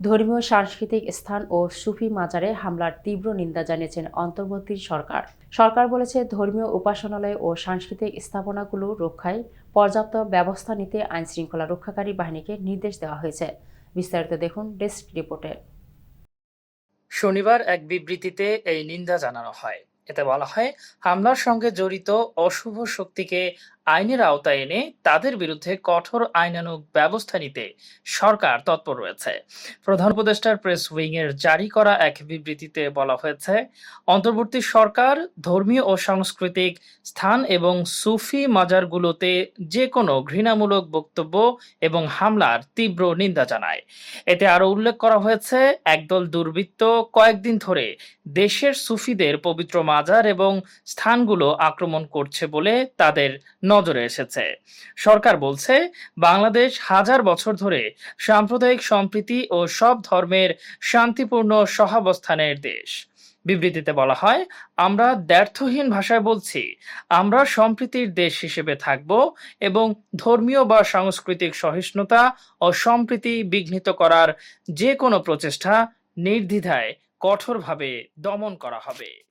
ধর্মীয়, সাংস্কৃতিক স্থান ও সুফি মাজারে হামলার তীব্র নিন্দা জানিয়েছেন অন্তর্বর্তী সরকার। সরকার বলেছে, ধর্মীয় উপাসনালয় ও সাংস্কৃতিক স্থাপনাগুলো রক্ষায় পর্যাপ্ত ব্যবস্থা নিতে আইনশৃঙ্খলা রক্ষাকারী বাহিনীকে নির্দেশ দেওয়া হয়েছে। বিস্তারিত দেখুন ডেস্ক রিপোর্টে। শনিবার এক বিবৃতিতে এই নিন্দা জানানো হয়। এতে বলা হয়, হামলার সঙ্গে জড়িত অশুভ শক্তিকে আইনের আওতায় এনে তাদের বিরুদ্ধে কঠোর আইনানুগ ব্যবস্থা নিতে সরকার তৎপর রয়েছে। প্রধান উপদেষ্টার প্রেস উইং এর জারি করা এক বিবৃতিতে বলা হয়েছে, অন্তর্বর্তী সরকার, ধর্মীয় ও সাংস্কৃতিক স্থান এবং সুফি মাজারগুলোতে যে কোনো ঘৃণামূলক বক্তব্য এবং হামলার তীব্র নিন্দা জানায়। এতে আরও উল্লেখ করা হয়েছে, একদল দুর্বৃত্ত কয়েকদিন ধরে দেশের সুফিদের পবিত্র মাজার এবং স্থানগুলো আক্রমণ করছে বলে তাদের নজরে এসেছে। সরকার বলছে, বাংলাদেশ হাজার বছর ধরে সাম্প্রদায়িক সম্প্রীতি ও সব ধর্মের শান্তিপূর্ণ সহাবস্থানের দেশ। বিবৃতিতে বলা হয়, আমরা দ্ব্যর্থহীন ভাষায় বলছি, আমরা সম্প্রীতির দেশ হিসেবে থাকব এবং ধর্মীয় বা সাংস্কৃতিক সহিষ্ণুতা ও সম্প্রীতি বিঘ্নিত করার যে কোনো প্রচেষ্টা নির্দ্বিধায়, কঠোরভাবে দমন করা হবে।